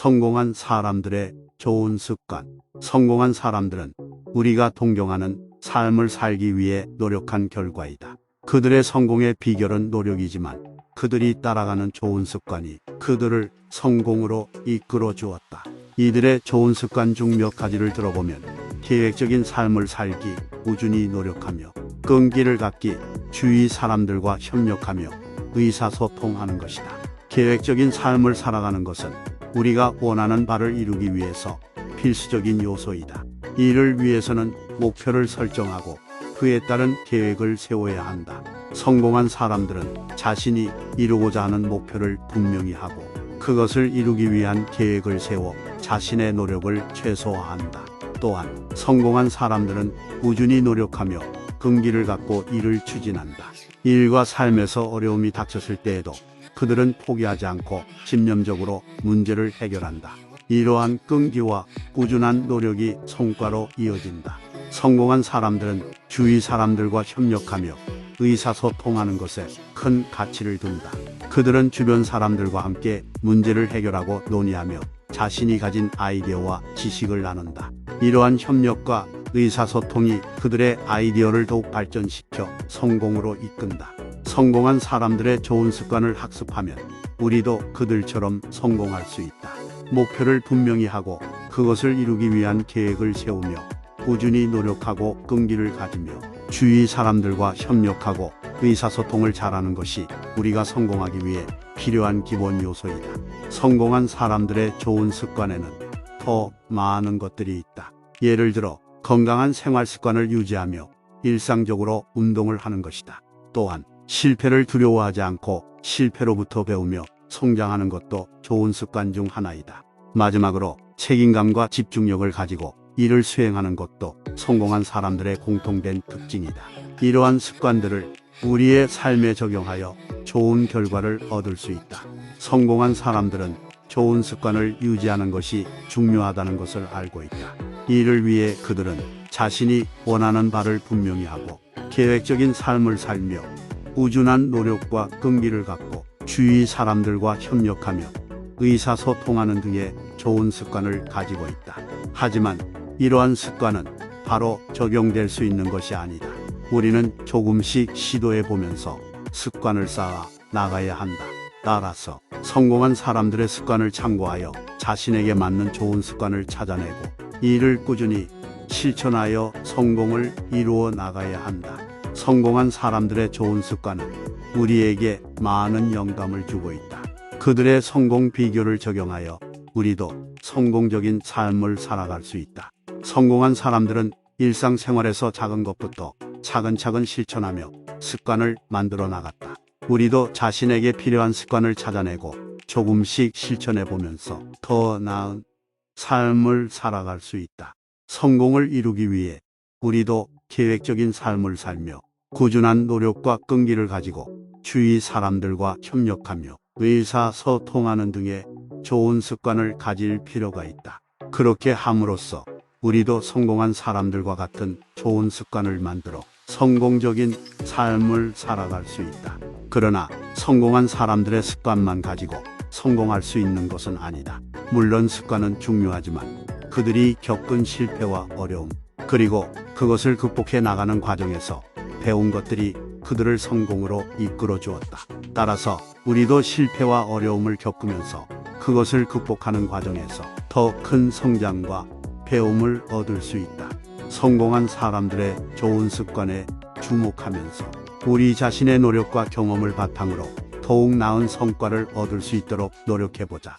성공한 사람들의 좋은 습관. 성공한 사람들은 우리가 동경하는 삶을 살기 위해 노력한 결과이다. 그들의 성공의 비결은 노력이지만 그들이 따라가는 좋은 습관이 그들을 성공으로 이끌어 주었다. 이들의 좋은 습관 중 몇 가지를 들어보면 계획적인 삶을 살기, 꾸준히 노력하며 끈기를 갖기, 주위 사람들과 협력하며 의사소통하는 것이다. 계획적인 삶을 살아가는 것은 우리가 원하는 바를 이루기 위해서 필수적인 요소이다. 이를 위해서는 목표를 설정하고 그에 따른 계획을 세워야 한다. 성공한 사람들은 자신이 이루고자 하는 목표를 분명히 하고 그것을 이루기 위한 계획을 세워 자신의 노력을 최소화한다. 또한 성공한 사람들은 꾸준히 노력하며 긍기를 갖고 일을 추진한다. 일과 삶에서 어려움이 닥쳤을 때에도 그들은 포기하지 않고 집념적으로 문제를 해결한다. 이러한 끈기와 꾸준한 노력이 성과로 이어진다. 성공한 사람들은 주위 사람들과 협력하며 의사소통하는 것에 큰 가치를 둔다. 그들은 주변 사람들과 함께 문제를 해결하고 논의하며 자신이 가진 아이디어와 지식을 나눈다. 이러한 협력과 의사소통이 그들의 아이디어를 더욱 발전시켜 성공으로 이끈다. 성공한 사람들의 좋은 습관을 학습하면 우리도 그들처럼 성공할 수 있다. 목표를 분명히 하고 그것을 이루기 위한 계획을 세우며 꾸준히 노력하고 끈기를 가지며 주위 사람들과 협력하고 의사소통을 잘하는 것이 우리가 성공하기 위해 필요한 기본 요소이다. 성공한 사람들의 좋은 습관에는 더 많은 것들이 있다. 예를 들어 건강한 생활 습관을 유지하며 일상적으로 운동을 하는 것이다. 또한 실패를 두려워하지 않고 실패로부터 배우며 성장하는 것도 좋은 습관 중 하나이다. 마지막으로 책임감과 집중력을 가지고 일을 수행하는 것도 성공한 사람들의 공통된 특징이다. 이러한 습관들을 우리의 삶에 적용하여 좋은 결과를 얻을 수 있다. 성공한 사람들은 좋은 습관을 유지하는 것이 중요하다는 것을 알고 있다. 이를 위해 그들은 자신이 원하는 바를 분명히 하고 계획적인 삶을 살며 꾸준한 노력과 끈기를 갖고 주위 사람들과 협력하며 의사소통하는 등의 좋은 습관을 가지고 있다. 하지만 이러한 습관은 바로 적용될 수 있는 것이 아니다. 우리는 조금씩 시도해 보면서 습관을 쌓아 나가야 한다. 따라서 성공한 사람들의 습관을 참고하여 자신에게 맞는 좋은 습관을 찾아내고 이를 꾸준히 실천하여 성공을 이루어 나가야 한다. 성공한 사람들의 좋은 습관은 우리에게 많은 영감을 주고 있다. 그들의 성공 비결을 적용하여 우리도 성공적인 삶을 살아갈 수 있다. 성공한 사람들은 일상생활에서 작은 것부터 차근차근 실천하며 습관을 만들어 나갔다. 우리도 자신에게 필요한 습관을 찾아내고 조금씩 실천해 보면서 더 나은 삶을 살아갈 수 있다. 성공을 이루기 위해 우리도 계획적인 삶을 살며 꾸준한 노력과 끈기를 가지고 주위 사람들과 협력하며 의사소통하는 등의 좋은 습관을 가질 필요가 있다. 그렇게 함으로써 우리도 성공한 사람들과 같은 좋은 습관을 만들어 성공적인 삶을 살아갈 수 있다. 그러나 성공한 사람들의 습관만 가지고 성공할 수 있는 것은 아니다. 물론 습관은 중요하지만 그들이 겪은 실패와 어려움, 그리고 그것을 극복해 나가는 과정에서 배운 것들이 그들을 성공으로 이끌어 주었다. 따라서 우리도 실패와 어려움을 겪으면서 그것을 극복하는 과정에서 더 큰 성장과 배움을 얻을 수 있다. 성공한 사람들의 좋은 습관에 주목하면서 우리 자신의 노력과 경험을 바탕으로 더욱 나은 성과를 얻을 수 있도록 노력해보자.